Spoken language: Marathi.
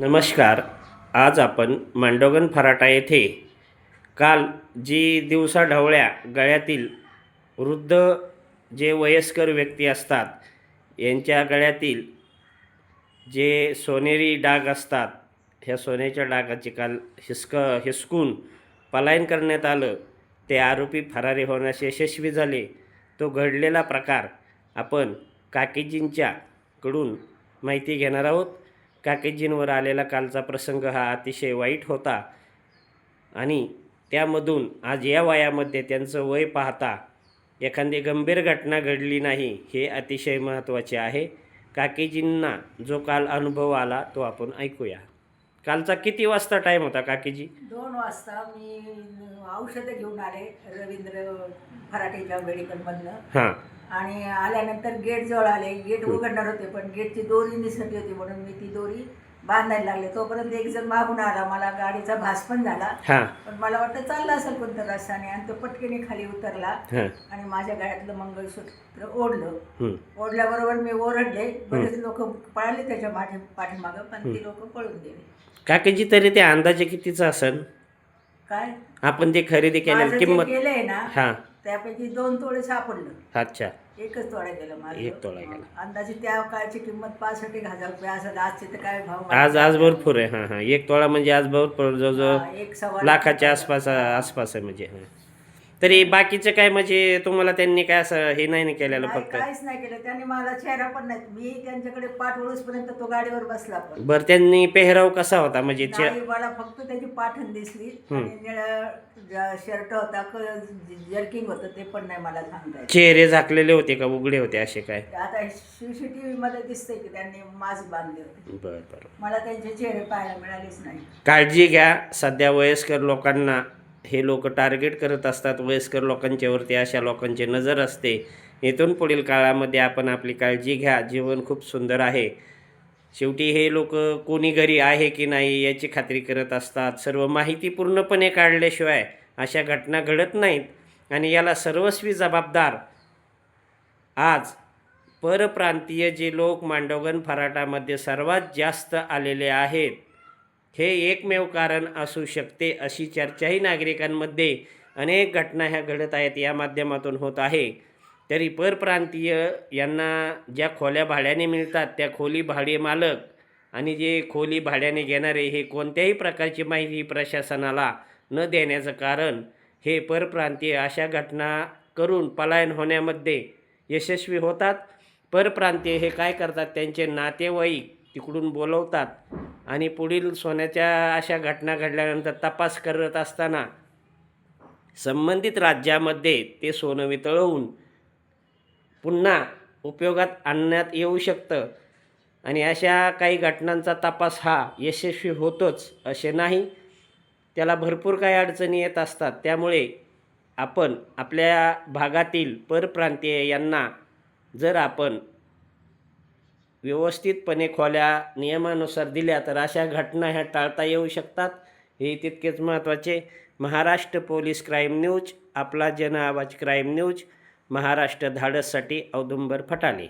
नमस्कार आज आपण मांडोगन फराटा येथे काल जी दिवसा ढवळ्या गळ्यातील वृद्ध जे वयस्कर व्यक्ती असतात यांच्या गळ्यातील जे सोनेरी डाग असतात ह्या सोन्याच्या डागाची काल हिसक हिसकून पलायन करण्यात आलं. ते आरोपी फरारी होण्यास यशस्वी झाले. तो घडलेला प्रकार आपण काकीजींच्याकडून माहिती घेणार आहोत. काकेजींवर आलेला कालचा प्रसंग हा अतिशय वाईट होता. आणि त्यामधून आज या वयामध्ये त्यांचं वय पाहता एखादी गंभीर घटना घडली नाही हे अतिशय महत्त्वाचे आहे. काकेजींना जो काल अनुभव आला तो आपण ऐकूया. कालचा किती वाजता टाईम होता काकीजी? दोन वाजता मी औषधं घेऊन आले रवींद्र फराटेच्या मेडिकलमधनं हां. आणि आल्यानंतर गेट जवळ आले. गेट उघडणार होते पण गेटची दोरी निसरली होती म्हणून मी ती दोरी बांधायला लागले. तोपर्यंत एक जण मागून आला. मला गाडीचा भास पण झाला. हां. पण मला वाटतं चालला असेल कोणतं रस्त्याने आणि तो पटकेने खाली उतरला. हां. आणि माझ्या गळ्यातलं मंगळसूत्र ओढलं. हं. ओढल्याबरोबर मी ओरडले. बरेच लोक पळाले त्याच्या पाठी पाठीमागं पण ती लोक पळून गेले. काकीजी तरी ते अंदाजे कितीचं असेल काय? आपण ते खरेदी माझं केलेलं जे किंमत केलंय ना हां. त्यापैकी दोन तोळे सापडलं. अच्छा. एकच तोळा गेलं माझं. एक तोळा गेला. अंदाजे त्या काळची किंमत पाच एक हजार रुपये असं आजचे तर काय भाव आज आज भरपूर आहे. हां हां. एक तोळा म्हणजे आज भरपूर जवळजवळ हा, एक सव्वा लाखाच्या आसपास आसपास आहे म्हणजे हां. तरी बाकीचं काय म्हणजे तुम्हाला त्यांनी काय असं हे नाही ना केलेलं नाही, फक्त? काहीच नाही केलं. त्यांनी मला चेहरा पण नाही. मी त्यांच्याकडे पाठ पर्यंत तो गाडीवर बसला पण. बरं त्यांनी पेहराव कसा होता? म्हणजे चे- नाही मला फक्त त्याची पाठण दिसली. आणि निळा शर्ट होता जर्किंग होतं ते पण नाही मला सांगता येत. चेहरे झाकलेले होते का? उघडे होते असे काय? आता सीसीटीव्ही मध्ये दिसतंय की त्यांनी मास्क बांधले होते. बरं बरं. मला त्यांचे चेहरे पाहायला मिळालेच नाही. काळजी घ्या. सध्या वयस्कर लोकांना हे लोक टार्गेट करत असतात. वयस्कर लोकांच्यावरती अशा लोकांची नजर असते. इथून पुढील काळामध्ये आपण आपली काळजी घ्या. जीवन खूप सुंदर आहे. शेवटी हे लोक कोणी घरी आहे की नाही याची खात्री करत असतात. सर्व माहिती पूर्णपणे काढल्याशिवाय अशा घटना घडत नाहीत. आणि याला सर्वस्वी जबाबदार आज परप्रांतीय जे लोक मांडोगन फराटामध्ये सर्वात जास्त आलेले आहेत हे एकमेव कारण असू शकते अशी चर्चाही नागरिकांमध्ये अनेक घटना ह्या घडत आहेत या माध्यमातून होत आहे. तरी परप्रांतीय यांना ज्या खोल्या भाड्याने मिळतात त्या खोली भाडे मालक आणि जे खोली भाड्याने घेणारे हे कोणत्याही प्रकारची माहिती प्रशासनाला न देण्याचं कारण हे परप्रांतीय अशा घटना करून पलायन होण्यामध्ये यशस्वी होतात. परप्रांतीय हे काय करतात त्यांचे नातेवाईक तिकडून बोलवतात. आणि पुढील सोन्याच्या अशा घटना घडल्यानंतर तपास करत असताना संबंधित राज्यामध्ये ते सोनं वितळवून पुन्हा उपयोगात आणण्यात येऊ शकतं. आणि अशा काही घटनांचा तपास हा यशस्वी होतोच असे नाही. त्याला भरपूर काही अडचणी येत असतात. त्यामुळे आपण आपल्या भागातील परप्रांतीय यांना जर आपण व्यवस्थितपणे खोल्या नियमानुसार दिल्या तर अशा घटना ह्या टाळता येऊ शकतात. हे तितकेच महत्त्वाचे. महाराष्ट्र पोलीस क्राईम न्यूज आपला जन आवाज क्राईम न्यूज. महाराष्ट्र धाडससाठी औदुंबर फटाले.